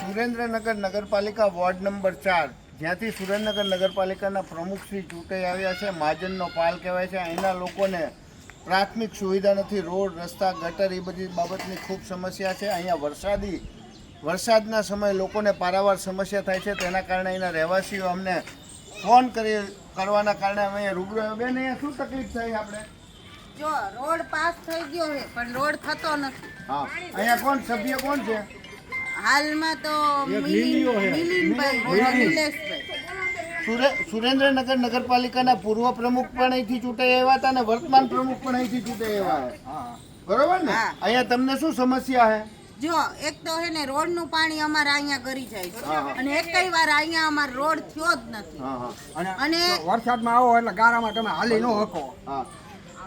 સુરેન્દ્રનગર નગરપાલિકા ward number ચાર જ્યાંથી સુરેન્દ્રનગર નગરપાલિકાના પ્રમુખ શ્રી ચૂંટાઈ આવ્યા છે. મહાજનનો પાલ કહેવાય છે. અહીંના લોકોને પ્રાથમિક સુવિધા નથી. રોડ રસ્તા ગટર એ બધી બાબતની ખૂબ સમસ્યા છે. અહીંયા વરસાદી વરસાદના સમયે લોકોને પારાવાર સમસ્યા થાય છે. તેના કારણે અહીંના રહેવાસીઓ અમને ફોન કરી કરવાના કારણે અમે અહીંયા રૂબરૂ આવ્યા. બેન અહીંયા શું તકલીફ થઈ આપણે? જો રોડ પાસ થઈ ગયો છે પણ રોડ થતો નથી. હા. અહીંયા કોણ સભ્ય કોણ છે? હાલમાં તો સુરેન્દ્રનગર નગરપાલિકાના પૂર્વ પ્રમુખ પણ અહીંથી ચૂંટાઈ આવ્યા હતા અને વર્તમાન પ્રમુખ પણ અહીંથી ચૂંટાઈ આવ્યા બરોબર ને? અહીંયા તમને શું સમસ્યા છે જો એક તો હે ને રોડનું પાણી અમારે અહીંયા ગરી જાય છે. અને એક કઈ વાર અહીંયા અમાર રોડ થયો જ નથી. હા હા. અને અને વરસાદમાં આવો એટલે ગારામાં તમે હાલી ન હકો.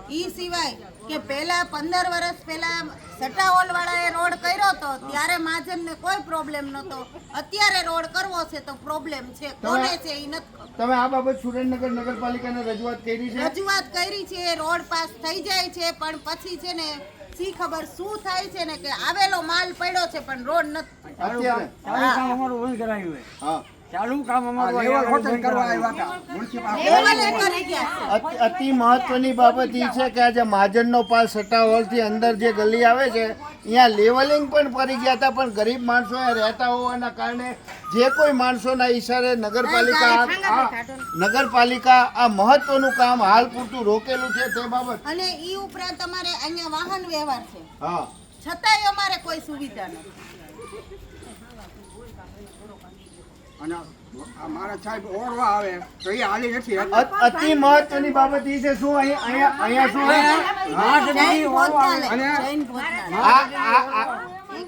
ઈ સિવાય કે પહેલા પંદર વર્ષ પહેલા સટાઓલ વાળાએ રોડ કર્યો હતો ત્યારે મહાજનને કોઈ પ્રોબ્લેમ નહોતો. અત્યારે રોડ કરવો છે તો પ્રોબ્લેમ છે. કોને છે ઈ નથી તમે આ બાબત સુરેન્દ્રનગર નગરપાલિકાને રજૂઆત કરી છે? રજૂઆત કરી છે રોડ પાસ થઈ જાય છે પણ પછી છે ને શી ખબર શું થાય છે ને કે આવેલો માલ પડ્યો છે પણ રોડ નથી. અત્યારે? અમારું બંધ કરાયું છે હા. ચાલુ કામ અતિ- મહત્વની બાબત એ છે કે આજે મહાજનનો પાસ સટ્ટા હોલથી અંદર જે ગલી આવે છે અહીંયા લેવલિંગ પણ પડી ગયા હતા પણ ગરીબ માણસો રહેતા હોવાના કારણે જે કોઈ માણસોના ઈશારે નગરપાલિકા નગરપાલિકા આ મહત્વનું કામ હાલ પૂરતું રોકેલું છે તે બાબત. અને ઈ ઉપરાંત અમારે અહીંયા વાહન વ્યવહાર છે. હા. છતાંય અમારે કોઈ સુવિધા નથી. અને આ મારા સાહેબ ઓરવા આવે તો એ હાલી નથી અતિ મહત્વની બાબત એ છે શું અહીંયા અહીંયા અહીંયા શું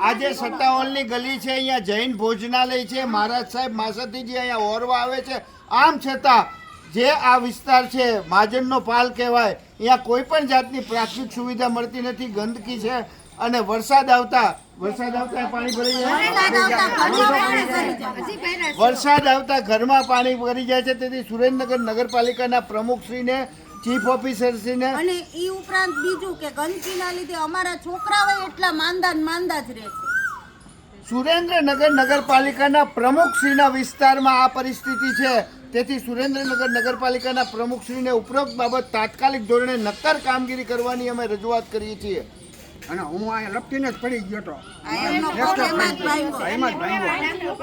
આજે સટ્ટાહોલની ગલી છે અહીંયા જૈન ભોજનાલય છે. મહારાજ સાહેબ માસતીજી જે અહીંયા ઓરવા આવે છે. આમ છતાં જે આ વિસ્તાર છે મહાજનનો પાલ કહેવાય અહીંયા કોઈ પણ જાતની પ્રાથમિક સુવિધા મળતી નથી ગંદકી છે અને વરસાદ આવતા વરસાદ આવતા પાણી ભરી જાય. વરસાદ આવતા ઘરમાં પાણી ભરી જાય. વરસાદ આવતા ઘરમાં પાણી ભરી જાય છે તેથી સુરેન્દ્રનગર નગરપાલિકાના પ્રમુખશ્રીને ચીફ ઓફિસરશ્રીને અને એ ઉપરાંત બીજું કે ગંદકીના લીધે અમારા છોકરાઓ એટલા માંદા માંદા જ રહે છે. સુરેન્દ્રનગર નગરપાલિકાના પ્રમુખશ્રીના વિસ્તારમાં આ પરિસ્થિતિ છે. તેથી સુરેન્દ્રનગર નગરપાલિકાના પ્રમુખશ્રીને ઉપરોક્ત બાબત તાત્કાલિક ધોરણે નક્કર કામગીરી કરવાની અમે રજૂઆત કરીએ છીએ. અને હું અહીંયા લપટીને જ પડી ગયો હતો આ. એમાં જ ભાંગ્યો.